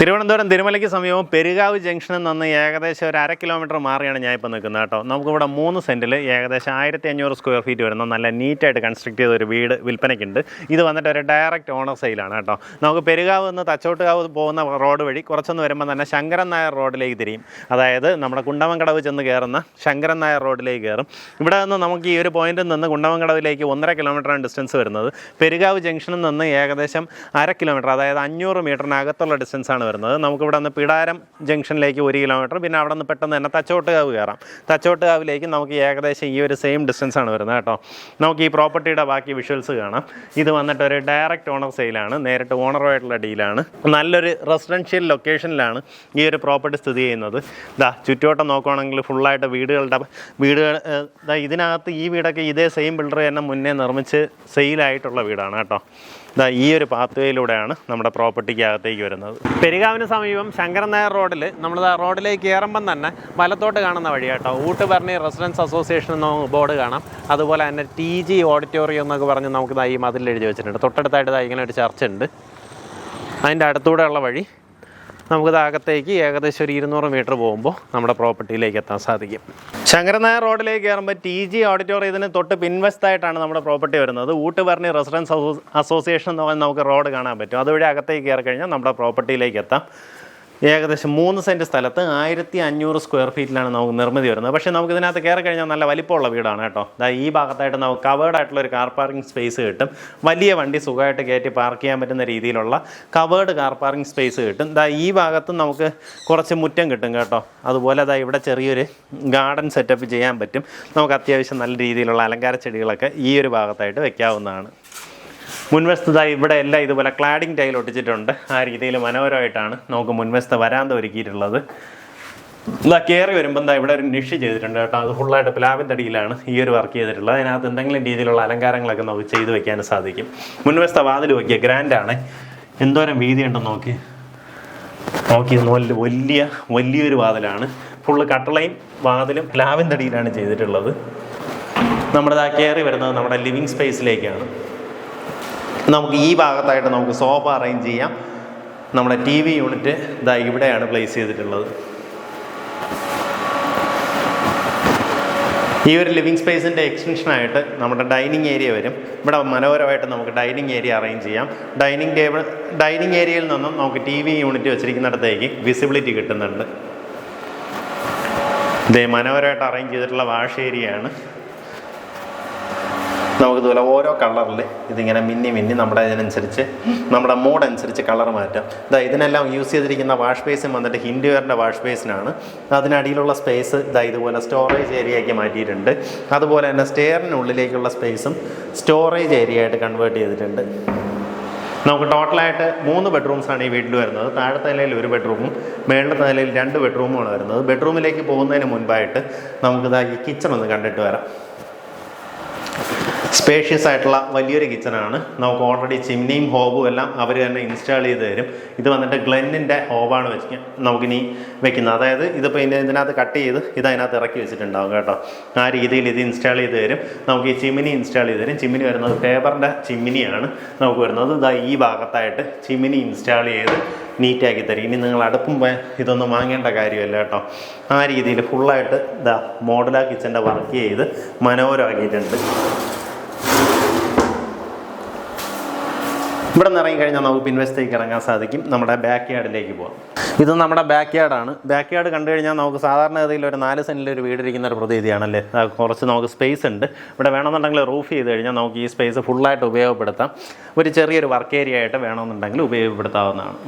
തിരുവനന്തപുരം തിരുമലയ്ക്ക് സമീപം പെരുകാവ് ജംഗ്ഷനിൽ നിന്ന് ഏകദേശം ഒരു അര കിലോമീറ്റർ മാറിയാണ് ഞാൻ ഇപ്പോൾ നിൽക്കുന്നത് കേട്ടോ. നമുക്കിവിടെ മൂന്ന് സെന്റിൽ ഏകദേശം ആയിരത്തി അഞ്ഞൂറ് സ്ക്വയർ ഫീറ്റ് വരുന്ന നല്ല നീറ്റായിട്ട് കൺസ്ട്രക്ട് ചെയ്ത ഒരു വീട് വിൽപ്പനയ്ക്കുണ്ട്. ഇത് വന്നിട്ട് ഒരു ഡയറക്റ്റ് ഓണർ സെയിലാണ് കേട്ടോ. നമുക്ക് പെരുകാവ് നിന്ന് തച്ചോട്ടുകാവ് പോകുന്ന റോഡ് വഴി കുറച്ചൊന്ന് വരുമ്പോൾ തന്നെ ശങ്കരൻ നായർ റോഡിലേക്ക് തിരിയും. അതായത് നമ്മുടെ കുണ്ടമങ്കടവ് ചെന്ന് കയറുന്ന ശങ്കരൻ നായർ റോഡിലേക്ക് കയറും ഇവിടെ നിന്ന് നമുക്ക് ഈ ഒരു പോയിന്റിൽ നിന്ന് കുണ്ടമങ്കടവിലേക്ക് ഒന്നര കിലോമീറ്ററാണ് ഡിസ്റ്റൻസ് വരുന്നത്. പെരുകാവ് ജംഗ്ഷനിൽ നിന്ന് ഏകദേശം അര കിലോമീറ്റർ അതായത് അഞ്ഞൂറ് മീറ്ററിനകത്തുള്ള ആണ് വരുന്നത്. നമുക്കിവിടെ നിന്ന് പിടാരം ജംഗ്ഷനിലേക്ക് ഒരു കിലോമീറ്റർ. പിന്നെ അവിടെ നിന്ന് പെട്ടെന്ന് തന്നെ തച്ചോട്ടുകാവ് കയറാം. തച്ചോട്ടുകാവിലേക്ക് നമുക്ക് ഏകദേശം ഈ ഒരു സെയിം ഡിസ്റ്റൻസ് ആണ് വരുന്നത് കേട്ടോ. നമുക്ക് ഈ പ്രോപ്പർട്ടിയുടെ ബാക്കി വിഷ്വൽസ് കാണാം. ഇത് വന്നിട്ട് ഒരു ഡയറക്റ്റ് ഓണർ സെയിലാണ് നേരിട്ട് ഓണറുമായിട്ടുള്ള ഡീലാണ് നല്ലൊരു റെസിഡൻഷ്യൽ ലൊക്കേഷനിലാണ് ഈ ഒരു പ്രോപ്പർട്ടി സ്ഥിതി ചെയ്യുന്നത്. ഇതാ ചുറ്റുവട്ടം നോക്കുവാണെങ്കിൽ ഫുള്ളായിട്ട് വീടുകളുടെ വീടുകൾ ഇതാ ഇതിനകത്ത് ഈ വീടൊക്കെ ഇതേ സെയിം ബിൽഡർ തന്നെ മുന്നേ നിർമ്മിച്ച് സെയിലായിട്ടുള്ള വീടാണ് കേട്ടോ. ഇതാ ഈ ഒരു പാത്വേയിലൂടെയാണ് നമ്മുടെ പ്രോപ്പർട്ടിക്ക് അകത്തേക്ക് വരുന്നത്. പെരുകാവിന് സമീപം ശങ്കരൻ നായർ റോഡിൽ നമ്മൾ റോഡിലേക്ക് കയറുമ്പം തന്നെ വലത്തോട്ട് കാണുന്ന വഴി കേട്ടോ ഊട്ടുപരണി റെസിഡൻസ് അസോസിയേഷൻ എന്ന ബോർഡ് കാണാം. അതുപോലെ തന്നെ ടി ജി ഓഡിറ്റോറിയം എന്നൊക്കെ പറഞ്ഞ് നമുക്ക് ഈ മതിൽ എഴുതി വെച്ചിട്ടുണ്ട്. തൊട്ടടുത്തായിട്ട് ഇങ്ങനെ ഒരു ചർച്ച ഉണ്ട് അതിന്റെ അടുത്തൂടെയുള്ള വഴി നമുക്ക് താകത്തേക്ക് ഏകദേശം ഒരു ഇരുന്നൂറ് മീറ്റർ പോകുമ്പോൾ നമ്മുടെ പ്രോപ്പർട്ടിയിലേക്ക് എത്താൻ സാധിക്കും. ശങ്കരനായർ റോഡിലേക്ക് കയറുമ്പോൾ ടി ജി ഓഡിറ്റോറിയത്തിന് തൊട്ട് പിൻവശത്തായിട്ടാണ് നമ്മുടെ പ്രോപ്പർട്ടി വരുന്നത്. ഊട്ടുപറഞ്ഞി റെസിഡൻസ് അസോസിയേഷൻ എന്ന് പറഞ്ഞാൽ നമുക്ക് റോഡ് കാണാൻ പറ്റും. അതുവഴി അകത്തേക്ക് കയറി കഴിഞ്ഞാൽ നമ്മുടെ പ്രോപ്പർട്ടിയിലേക്ക് എത്താം. ഏകദേശം മൂന്ന് സെന്റ് സ്ഥലത്ത് ആയിരത്തി അഞ്ഞൂറ് സ്ക്വയർ ഫീറ്റിലാണ് നമുക്ക് നിർമ്മിതി വരുന്നത്. പക്ഷേ നമുക്ക് ഇതിനകത്ത് കയറി കഴിഞ്ഞാൽ നല്ല വലിപ്പമുള്ള വീടാണ് കേട്ടോ. അതായത് ഈ ഭാഗത്തായിട്ട് നമുക്ക് കവേർഡ് ആയിട്ടുള്ള ഒരു കാർ പാർക്കിംഗ് സ്പേസ് കിട്ടും. വലിയ വണ്ടി സുഖമായിട്ട് കയറ്റി പാർക്ക് ചെയ്യാൻ പറ്റുന്ന രീതിയിലുള്ള കവേർഡ് കാർ പാർക്കിംഗ് സ്പേസ് കിട്ടും. ഇതാ ഈ ഭാഗത്തും നമുക്ക് കുറച്ച് മുറ്റം കിട്ടും കേട്ടോ. അതുപോലെ ദാ ഇവിടെ ചെറിയൊരു ഗാർഡൻ സെറ്റപ്പ് ചെയ്യാൻ പറ്റും. നമുക്ക് അത്യാവശ്യം നല്ല രീതിയിലുള്ള അലങ്കാര ചെടികളൊക്കെ ഈ ഒരു ഭാഗത്തായിട്ട് വെക്കാവുന്നതാണ്. മുൻവശത്തതായി ഇവിടെ എല്ലാം ഇതുപോലെ ക്ലാഡിംഗ് ടൈൽ ഒട്ടിച്ചിട്ടുണ്ട്. ആ രീതിയിൽ മനോഹരമായിട്ടാണ് നമുക്ക് മുൻവശത്ത് വരാന്ത ഒരുക്കിയിട്ടുള്ളത്. ഇതാ കയറി വരുമ്പോൾ എന്താ ഇവിടെ ഒരു നിഷ് ചെയ്തിട്ടുണ്ട് കേട്ടോ. അത് ഫുള്ളായിട്ട് പ്ലാവിന്റെ അടിയിലാണ് ഈ ഒരു വർക്ക് ചെയ്തിട്ടുള്ളത്. അതിനകത്ത് എന്തെങ്കിലും രീതിയിലുള്ള അലങ്കാരങ്ങളൊക്കെ നമുക്ക് ചെയ്തു വെക്കാൻ സാധിക്കും. മുൻവശത്തെ വാതിൽ നോക്കിയ ഗ്രാൻഡാണ് എന്തോരം വീതി ഉണ്ടെന്ന് നോക്കി നോക്കി വലിയ വലിയൊരു വാതിലാണ്. ഫുള്ള് കട്ടളയും വാതിലും പ്ലാവിന്റെ അടിയിലാണ് ചെയ്തിട്ടുള്ളത്. നമ്മുടെ കയറി വരുന്നത് നമ്മുടെ ലിവിങ് സ്പേസിലേക്കാണ് നമുക്ക് ഈ ഭാഗത്തായിട്ട് നമുക്ക് സോഫ അറേഞ്ച് ചെയ്യാം. നമ്മുടെ ടി വി യൂണിറ്റ് ഇതാ ഇവിടെയാണ് പ്ലേസ് ചെയ്തിട്ടുള്ളത്. ഈ ഒരു ലിവിങ് സ്പേസിന്റെ എക്സ്റ്റൻഷനായിട്ട് നമ്മുടെ ഡൈനിങ് ഏരിയ വരും. ഇവിടെ മനോഹരമായിട്ട് നമുക്ക് ഡൈനിങ് ഏരിയ അറേഞ്ച് ചെയ്യാം. ഡൈനിങ് ടേബിൾ ഡൈനിങ് ഏരിയയിൽ നിന്നും നമുക്ക് ടി വി യൂണിറ്റ് വെച്ചിരിക്കുന്നിടത്തേക്ക് വിസിബിലിറ്റി കിട്ടുന്നുണ്ട്. ഇതേ മനോഹരമായിട്ട് അറേഞ്ച് ചെയ്തിട്ടുള്ള വാഷ് ഏരിയയാണ് നമുക്ക് ഇതുപോലെ ഓരോ കളറിൽ ഇതിങ്ങനെ മിന്നി മിന്നി നമ്മുടെ ഇതിനനുസരിച്ച് നമ്മുടെ മൂഡ് അനുസരിച്ച് കളർ മാറ്റാം. ഇതാ ഇതിനെല്ലാം യൂസ് ചെയ്തിരിക്കുന്ന വാഷ് ബേസിൻ വന്നിട്ട് ഹിൻഡുവെയറിന്റെ വാഷ് ബേസിനാണ് അതിനടിയിലുള്ള സ്പേസ് ഇതാ ഇതുപോലെ സ്റ്റോറേജ് ഏരിയയ്ക്ക് മാറ്റിയിട്ടുണ്ട്. അതുപോലെ തന്നെ സ്റ്റെയറിനുള്ളിലേക്കുള്ള സ്പേസും സ്റ്റോറേജ് ഏരിയ ആയിട്ട് കൺവേർട്ട് ചെയ്തിട്ടുണ്ട്. നമുക്ക് ടോട്ടലായിട്ട് മൂന്ന് ബെഡ്റൂംസാണ് ഈ വീട്ടിൽ വരുന്നത്. താഴത്തെ നിലയിൽ ഒരു ബെഡ്റൂമും മേളിലത്തെ നിലയിൽ രണ്ട് ബെഡ്റൂമുകളാണ് വരുന്നത്. ബെഡ്റൂമിലേക്ക് പോകുന്നതിന് മുൻപായിട്ട് നമുക്കിതാ ഈ കിച്ചൺ ഒന്ന് കണ്ടിട്ട് വരാം. സ്പേഷ്യസ് ആയിട്ടുള്ള വലിയൊരു കിച്ചണാണ് നമുക്ക് ഓൾറെഡി ചിമ്നിയും ഹോബും എല്ലാം അവർ തന്നെ ഇൻസ്റ്റാൾ ചെയ്ത് തരും. ഇത് വന്നിട്ട് ഗ്ലെന്നിന്റെ ഹോബാണ് വെച്ച് നമുക്കിനി വെക്കുന്നത്. അതായത് ഇതിപ്പോൾ ഇതിന്റെ ഇതിനകത്ത് കട്ട് ചെയ്ത് ഇത് അതിനകത്ത് ഇറക്കി വെച്ചിട്ടുണ്ടാവും കേട്ടോ. ആ രീതിയിൽ ഇത് ഇൻസ്റ്റാൾ ചെയ്ത് തരും. നമുക്ക് ഈ ചിമ്മിനി ഇൻസ്റ്റാൾ ചെയ്ത് തരും. ചിമ്മിനി വരുന്നത് പേപ്പറിന്റെ ചിമ്മിനിയാണ് നമുക്ക് വരുന്നത്. ഇതാ ഈ ഭാഗത്തായിട്ട് ചിമ്മിനി ഇൻസ്റ്റാൾ ചെയ്ത് നീറ്റാക്കി തരും. ഇനി നിങ്ങൾ അടുപ്പും ഇതൊന്നും വാങ്ങേണ്ട കാര്യമല്ല കേട്ടോ. ആ രീതിയിൽ ഫുള്ളായിട്ട് ഇതാ മോഡലാ കിച്ചന്റെ വർക്ക് ചെയ്ത് മനോഹരമാക്കിയിട്ടുണ്ട്. ഇവിടെ നിന്ന് ഇറങ്ങിക്കഴിഞ്ഞാൽ നമുക്ക് പിൻവശത്തേക്ക് ഇറങ്ങാൻ സാധിക്കും. നമ്മുടെ ബാക്ക് യാർഡിലേക്ക് പോകാം ഇത് നമ്മുടെ ബാക്ക് യാർഡാണ് ബാക്ക് യാർഡ് കണ്ടു കഴിഞ്ഞാൽ നമുക്ക് സാധാരണഗതിയിൽ ഒരു നാല് സെന്റിൽ ഒരു വീടിരിക്കുന്ന ഒരു പ്രതീതിയാണല്ലേ കുറച്ച് നമുക്ക് സ്പേസ് ഉണ്ട്. ഇവിടെ വേണമെന്നുണ്ടെങ്കിൽ റൂഫ് ചെയ്ത് കഴിഞ്ഞാൽ നമുക്ക് ഈ സ്പേസ് ഫുള്ളായിട്ട് ഉപയോഗപ്പെടുത്താം. ഒരു ചെറിയൊരു വർക്ക് ഏരിയ ആയിട്ട് വേണമെന്നുണ്ടെങ്കിൽ ഉപയോഗപ്പെടുത്താവുന്നതാണ്.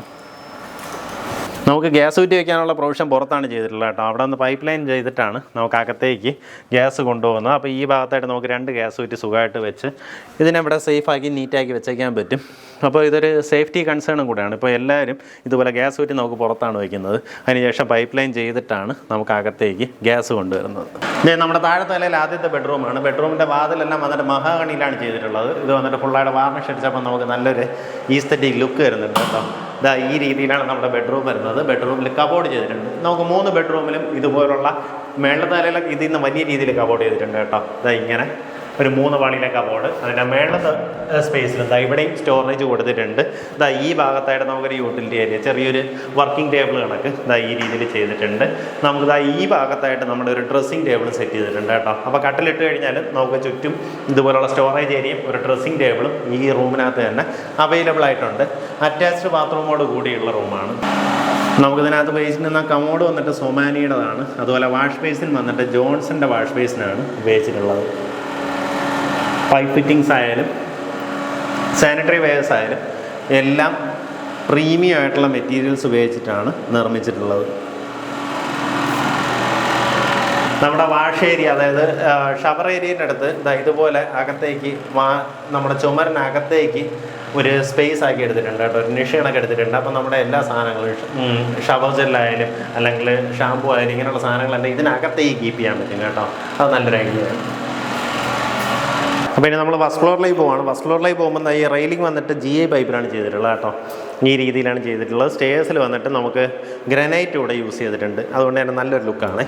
നമുക്ക് ഗ്യാസ് ഊറ്റി വയ്ക്കാനുള്ള പ്രൊവിഷൻ പുറത്താണ് ചെയ്തിട്ടുള്ളത് കേട്ടോ. അവിടെ നിന്ന് പൈപ്പ് ലൈൻ ചെയ്തിട്ടാണ് നമുക്ക് അകത്തേക്ക് ഗ്യാസ് കൊണ്ടുപോകുന്നത്. അപ്പോൾ ഈ ഭാഗത്തായിട്ട് നമുക്ക് രണ്ട് ഗ്യാസ് ഊറ്റി സുഖമായിട്ട് വെച്ച് ഇതിനെ ഇതിനെവിടെ സേഫാക്കി നീറ്റാക്കി വെച്ചേക്കാൻ പറ്റും. അപ്പോൾ ഇതൊരു സേഫ്റ്റി കൺസേണും കൂടെയാണ്. ഇപ്പോൾ എല്ലാവരും ഇതുപോലെ ഗ്യാസ് ഊറ്റി നമുക്ക് പുറത്താണ് വയ്ക്കുന്നത് അതിനുശേഷം പൈപ്പ് ലൈൻ ചെയ്തിട്ടാണ് നമുക്ക് അകത്തേക്ക് ഗ്യാസ് കൊണ്ടുവരുന്നത്. ഇനി നമ്മുടെ താഴത്തെ നിലയിൽ ആദ്യത്തെ ബെഡ്റൂമാണ് ബെഡ്റൂമിന്റെ വാതിലെല്ലാം വന്നിട്ട് മഹാഗണിയിലാണ് ചെയ്തിട്ടുള്ളത്. ഇത് വന്നിട്ട് ഫുള്ളായിട്ട് വാർണിഷ് അടിച്ചപ്പോൾ നമുക്ക് നല്ലൊരു ഈസ്തറ്റിക് ലുക്ക് വരുന്നുണ്ട് കേട്ടോ. ഇതാ ഈ രീതിയിലാണ് നമ്മുടെ ബെഡ്റൂം വരുന്നത്. ബെഡ്റൂമിൽ കബോർഡ് ചെയ്തിട്ടുണ്ട്. നമുക്ക് മൂന്ന് ബെഡ്റൂമിലും ഇതുപോലുള്ള മേളത്തെ ഇതിൽ നിന്ന് വലിയ രീതിയിൽ കബോർഡ് ചെയ്തിട്ടുണ്ട് കേട്ടോ. ഇതാ ഇങ്ങനെ ഒരു മൂന്ന് പാളിയിലെ കബോർഡ് അതിന്റെ മേളത്തെ സ്പേസിൽ എന്താ ഇവിടെയും സ്റ്റോറേജ് കൊടുത്തിട്ടുണ്ട്. ഇതാ ഈ ഭാഗത്തായിട്ട് നമുക്കൊരു യൂട്ടിലിറ്റി ഏരിയ ചെറിയൊരു വർക്കിംഗ് ടേബിൾ കണക്ക് ഇതാ ഈ രീതിയിൽ ചെയ്തിട്ടുണ്ട്. നമുക്ക് ഇതാ ഈ ഭാഗത്തായിട്ട് നമ്മുടെ ഒരു ഡ്രസ്സിംഗ് ടേബിൾ സെറ്റ് ചെയ്തിട്ടുണ്ട് കേട്ടോ. അപ്പോൾ കട്ടിലിട്ട് കഴിഞ്ഞാൽ നമുക്ക് ചുറ്റും ഇതുപോലുള്ള സ്റ്റോറേജ് ഏരിയയും ഒരു ഡ്രസ്സിംഗ് ടേബിളും ഈ റൂമിനകത്ത് തന്നെ അവൈലബിൾ ആയിട്ടുണ്ട്. അറ്റാച്ച്ഡ് ബാത്റൂമോട് കൂടിയുള്ള റൂമാണ്. നമുക്കിതിനകത്ത് ഉപയോഗിച്ചിരുന്ന കമോഡ് വന്നിട്ട് സൊമാനിയുടേതാണ്. അതുപോലെ വാഷ് ബേസിൻ വന്നിട്ട് ജോൺസന്റെ വാഷ് ബേസിനാണ് ഉപയോഗിച്ചിട്ടുള്ളത്. പൈപ്പ് ഫിറ്റിങ്സ് ആയാലും സാനിറ്ററി വെയർസ് ആയാലും എല്ലാം പ്രീമിയം ആയിട്ടുള്ള മെറ്റീരിയൽസ് ഉപയോഗിച്ചിട്ടാണ് നിർമ്മിച്ചിട്ടുള്ളത്. നമ്മുടെ വാഷ് ഏരിയ അതായത് ഷവർ ഏരിയന്റെ അടുത്ത് ഇതുപോലെ അകത്തേക്ക് വാ നമ്മുടെ ചുമരിനകത്തേക്ക് ഒരു സ്പേസ് ആക്കി എടുത്തിട്ടുണ്ട് കേട്ടോ. ഒരു നിഷ കണക്ക് എടുത്തിട്ടുണ്ട്. അപ്പം നമ്മുടെ എല്ലാ സാധനങ്ങളും ഷവർ ജെല്ലായാലും അല്ലെങ്കിൽ ഷാമ്പു ആയാലും ഇങ്ങനെയുള്ള സാധനങ്ങളെല്ലാം ഇതിനകത്തേക്ക് കീപ്പ് ചെയ്യാൻ പറ്റും കേട്ടോ. അത് നല്ലൊരു ഐഡിയ ആണ്. അപ്പോൾ ഇനി നമ്മൾ ഫസ്റ്റ് ഫ്ലോറിലേക്ക് പോവാണ്. ഫസ്റ്റ് ഫ്ലോറിലേക്ക് പോകുമ്പോൾ ഈ റെയിലിംഗ് വന്നിട്ട് ജി ഐ പൈപ്പിലാണ് ചെയ്തിട്ടുള്ളത് കേട്ടോ. ഈ രീതിയിലാണ് ചെയ്തിട്ടുള്ളത്. സ്റ്റേഴ്സിൽ വന്നിട്ട് നമുക്ക് ഗ്രനൈറ്റ് ഇവിടെ യൂസ് ചെയ്തിട്ടുണ്ട്. അതുകൊണ്ട് തന്നെ നല്ലൊരു ലുക്കാണ്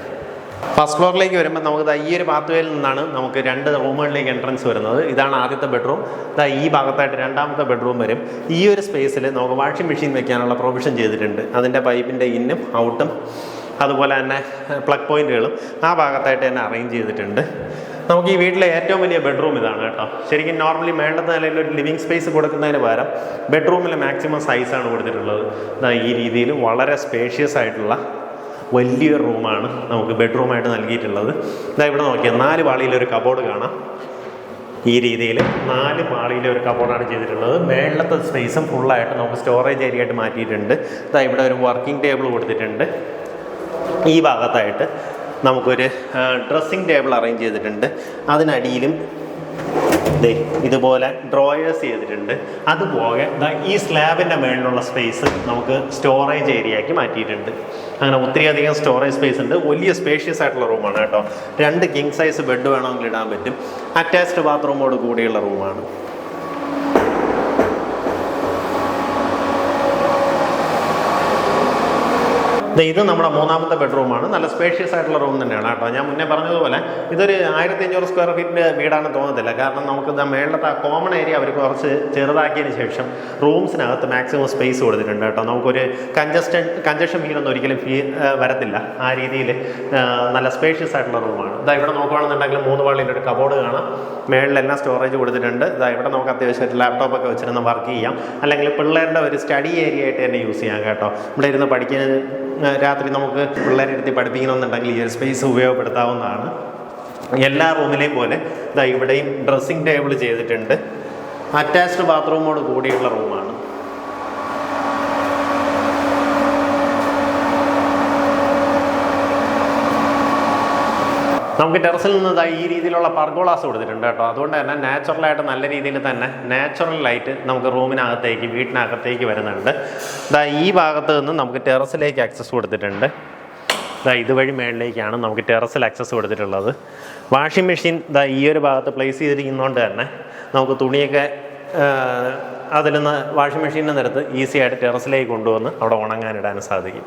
ഫസ്റ്റ് ഫ്ലോറിലേക്ക് വരുമ്പോൾ നമുക്ക് ഈ ഒരു പാത്വേയിൽ നിന്നാണ് നമുക്ക് രണ്ട് റൂമുകളിലേക്ക് എൻട്രൻസ് വരുന്നത്. ഇതാണ് ആദ്യത്തെ ബെഡ്റൂം ഇതാ ഈ ഭാഗത്തായിട്ട് രണ്ടാമത്തെ ബെഡ്റൂം വരും. ഈ ഒരു സ്പേസിൽ നമുക്ക് വാഷിംഗ് മെഷീൻ വെക്കാനുള്ള പ്രൊവിഷൻ ചെയ്തിട്ടുണ്ട്. അതിന്റെ പൈപ്പിന്റെ ഇന്നും ഔട്ടും അതുപോലെ തന്നെ പ്ലഗ് പോയിന്റുകളും ആ ഭാഗത്തായിട്ട് തന്നെ അറേഞ്ച് ചെയ്തിട്ടുണ്ട്. നമുക്ക് ഈ വീട്ടിലെ ഏറ്റവും വലിയ ബെഡ്റൂം ഇതാണ് കേട്ടോ. ശരിക്കും നോർമലി മേളത്തെ നിലയിൽ ഒരു ലിവിങ് സ്പേസ് കൊടുക്കുന്നതിന് പകരം ബെഡ്റൂമിൽ മാക്സിമം സൈസാണ് കൊടുത്തിട്ടുള്ളത്. ഈ രീതിയിൽ വളരെ സ്പേഷ്യസ് ആയിട്ടുള്ള വലിയൊരു റൂമാണ് നമുക്ക് ബെഡ്റൂമായിട്ട് നൽകിയിട്ടുള്ളത്. ഇതാ ഇവിടെ നോക്കിയാൽ നാല് പാളിയിലൊരു കബോർഡ് കാണാം. ഈ രീതിയിൽ നാല് പാളിയിലെ ഒരു കബോർഡാണ് ചെയ്തിട്ടുള്ളത്. മേളത്തെ സ്പേസും ഫുള്ളായിട്ട് നമുക്ക് സ്റ്റോറേജ് ഏരിയ ആയിട്ട് മാറ്റിയിട്ടുണ്ട്. ഇതാ ഇവിടെ ഒരു വർക്കിംഗ് ടേബിൾ കൊടുത്തിട്ടുണ്ട്. ഈ ഭാഗത്തായിട്ട് നമുക്കൊരു ഡ്രസ്സിംഗ് ടേബിൾ അറേഞ്ച് ചെയ്തിട്ടുണ്ട്. അതിനടിയിലും ദേ ഇതുപോലെ ഡ്രോയേഴ്സ് ചെയ്തിട്ടുണ്ട്. അതുപോലെ ഈ സ്ലാബിന്റെ മേളിലുള്ള സ്പേസ് നമുക്ക് സ്റ്റോറേജ് ഏരിയയാക്കി മാറ്റിയിട്ടുണ്ട്. അങ്ങനെ ഒത്തിരിയധികം സ്റ്റോറേജ് സ്പേസ് ഉണ്ട്. വലിയ സ്പേഷ്യസ് ആയിട്ടുള്ള റൂമാണ് കേട്ടോ. രണ്ട് കിങ് സൈസ് ബെഡ് വേണമെങ്കിൽ ഇടാൻ പറ്റും. അറ്റാച്ച്ഡ് ബാത്റൂമോട് കൂടിയുള്ള റൂമാണ് ഇത് നമ്മുടെ മൂന്നാമത്തെ ബെഡ്റൂമാണ് നല്ല സ്പേഷ്യസ് ആയിട്ടുള്ള റൂം തന്നെയാണ് കേട്ടോ. ഞാൻ മുന്നേ പറഞ്ഞതുപോലെ ഇതൊരു ആയിരത്തി അഞ്ഞൂറ് സ്ക്വയർ ഫീറ്റിന്റെ വീടാണെന്ന് തോന്നത്തില്ല കാരണം നമുക്ക് മേളിലത്തെ ആ കോമൺ ഏരിയ അവർ കുറച്ച് ചെറുതാക്കിയതിന് ശേഷം റൂംസിനകത്ത് മാക്സിമം സ്പേസ് കൊടുത്തിട്ടുണ്ട് കേട്ടോ. നമുക്കൊരു കഞ്ചസ്റ്റൻ കഞ്ചഷൻ ഫീലൊന്നും ഒരിക്കലും ഫീ വരത്തില്ല. ആ രീതിയിൽ നല്ല സ്പേഷ്യസ് ആയിട്ടുള്ള റൂമാണ് ഇതാ ഇവിടെ നോക്കുകയാണെന്നുണ്ടെങ്കിൽ മൂന്ന് പാളിന്റെ ഒരു കബോർഡ് കാണാം. മേളിലെല്ലാം സ്റ്റോറേജ് കൊടുത്തിട്ടുണ്ട്. ഇതാ ഇവിടെ നമുക്ക് അത്യാവശ്യമായിട്ട് ലാപ്ടോപ്പൊക്കെ വെച്ചിരുന്ന് വർക്ക് ചെയ്യാം. അല്ലെങ്കിൽ പിള്ളേരുടെ ഒരു സ്റ്റഡി ഏരിയ ആയിട്ട് തന്നെ യൂസ് ചെയ്യാം കേട്ടോ. ഇവിടെ ഇരുന്ന് പഠിക്കുന്നത് ഏഹ് രാത്രി നമുക്ക് പിള്ളേരെ എടുത്ത് പഠിപ്പിക്കണമെന്നുണ്ടെങ്കിൽ ഈ സ്പേസ് ഉപയോഗപ്പെടുത്താവുന്നതാണ്. എല്ലാ റൂമിലെയും പോലെ ഇതാ ഇവിടെയും ഡ്രസ്സിംഗ് ടേബിൾ ചെയ്തിട്ടുണ്ട്. അറ്റാച്ച്ഡ് ബാത്റൂമോട് കൂടിയുള്ള റൂമാണ് നമുക്ക് ടെറസിൽ നിന്ന് ഈ രീതിയിലുള്ള പർഗോളാസ് കൊടുത്തിട്ടുണ്ട് കേട്ടോ. അതുകൊണ്ട് തന്നെ നാച്ചുറലായിട്ട് നല്ല രീതിയിൽ തന്നെ നാച്ചുറൽ ലൈറ്റ് നമുക്ക് റൂമിനകത്തേക്ക് വീട്ടിനകത്തേക്ക് വരുന്നുണ്ട്. ഇതാ ഈ ഭാഗത്ത് നിന്ന് നമുക്ക് ടെറസിലേക്ക് ആക്സസ് കൊടുത്തിട്ടുണ്ട്. ഇതാ ഇതുവഴി മേളിലേക്കാണ് നമുക്ക് ടെറസിൽ ആക്സസ് കൊടുത്തിട്ടുള്ളത്. വാഷിംഗ് മെഷീൻ ഇതാ ഈ ഒരു ഭാഗത്ത് പ്ലേസ് ചെയ്തിരിക്കുന്നതുകൊണ്ട് തന്നെ നമുക്ക് തുണിയൊക്കെ അതിൽ നിന്ന് വാഷിംഗ് മെഷീനിൽ നിന്നെടുത്ത് ഈസി ആയിട്ട് ടെറസിലേക്ക് കൊണ്ടുവന്ന് അവിടെ ഉണങ്ങാനിടാൻ സാധിക്കും.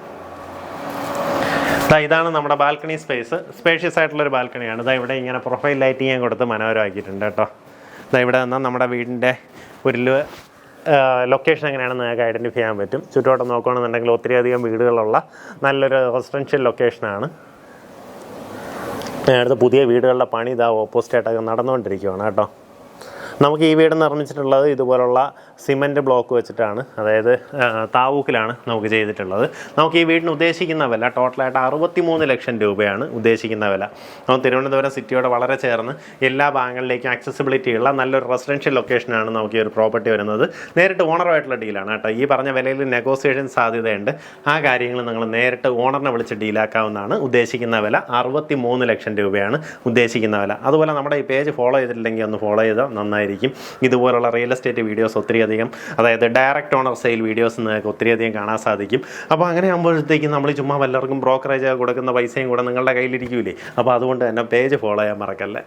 ദാ ഇതാണ് നമ്മുടെ ബാൽക്കണി സ്പേസ്. സ്പേഷ്യസ് ആയിട്ടുള്ള ഒരു ബാൽക്കണിയാണ്. ഇതാ ഇവിടെ ഇങ്ങനെ പ്രൊഫൈൽ ലൈറ്റിംഗ് ഞാൻ കൊടുത്ത് മനോഹരമാക്കിയിട്ടുണ്ട് കേട്ടോ. ഇതാ ഇവിടെ നിന്നാൽ നമ്മുടെ വീടിന്റെ ഒരു ലൊക്കേഷൻ എങ്ങനെയാണെന്ന് നിങ്ങൾക്ക് ഐഡന്റിഫൈ ചെയ്യാൻ പറ്റും. ചുറ്റോട്ടം നോക്കുകയാണെന്നുണ്ടെങ്കിൽ ഒത്തിരിയധികം വീടുകളുള്ള നല്ലൊരു റെസിഡൻഷ്യൽ ലൊക്കേഷനാണ് അടുത്ത പുതിയ വീടുകളുടെ പണി ഇതാ ഓപ്പോസിറ്റായിട്ടൊക്കെ നടന്നുകൊണ്ടിരിക്കുകയാണ് കേട്ടോ. നമുക്ക് ഈ വീട് നിർമ്മിച്ചിട്ടുള്ളത് ഇതുപോലുള്ള സിമന്റ് ബ്ലോക്ക് വെച്ചിട്ടാണ്. അതായത് താവൂക്കിലാണ് നമുക്ക് ചെയ്തിട്ടുള്ളത്. നമുക്ക് ഈ വീടിന് ഉദ്ദേശിക്കുന്ന വില ടോട്ടലായിട്ട് അറുപത്തി മൂന്ന് ലക്ഷം രൂപയാണ് ഉദ്ദേശിക്കുന്ന വില. നമുക്ക് തിരുവനന്തപുരം സിറ്റിയോട് വളരെ ചേർന്ന് എല്ലാ ഭാഗങ്ങളിലേക്കും ആക്സസിബിലിറ്റി ഉള്ള നല്ലൊരു റെസിഡൻഷ്യൽ ലൊക്കേഷനാണ് നമുക്ക് ഈ ഒരു പ്രോപ്പർട്ടി വരുന്നത്. നേരിട്ട് ഓണറുമായിട്ടുള്ള ഡീലാണ് കേട്ടോ. ഈ പറഞ്ഞ വിലയിൽ നെഗോസിയേഷൻ സാധ്യതയുണ്ട്. ആ കാര്യങ്ങൾ നിങ്ങൾ നേരിട്ട് ഓണറിനെ വിളിച്ച് ഡീലാക്കാവുന്നതാണ് ഉദ്ദേശിക്കുന്ന വില. അറുപത്തി മൂന്ന് ലക്ഷം രൂപയാണ് ഉദ്ദേശിക്കുന്ന വില. അതുപോലെ നമ്മുടെ ഈ പേജ് ഫോളോ ചെയ്തിട്ടില്ലെങ്കിൽ ഒന്ന് ഫോളോ ചെയ്താൽ നന്നായിരിക്കും ഇതുപോലുള്ള റിയൽ എസ്റ്റേറ്റ് വീഡിയോസ് ഒത്തിരിയധികം അതായത് ഡയറക്റ്റ് ഓണർ സെയിൽ വീഡിയോസ് നിങ്ങൾക്ക് ഒത്തിരിയധികം കാണാൻ സാധിക്കും. അപ്പോൾ അങ്ങനെ ആകുമ്പോഴത്തേക്കും നമ്മൾ ചുമ്മാ വല്ലവർക്കും ബ്രോക്കറേജ് കൊടുക്കുന്ന പൈസയും കൂടെ നിങ്ങളുടെ കയ്യിലിരിക്കൂലേ? അപ്പോൾ അതുകൊണ്ട് തന്നെ പേജ് ഫോളോ ചെയ്യാൻ മറക്കല്ലേ?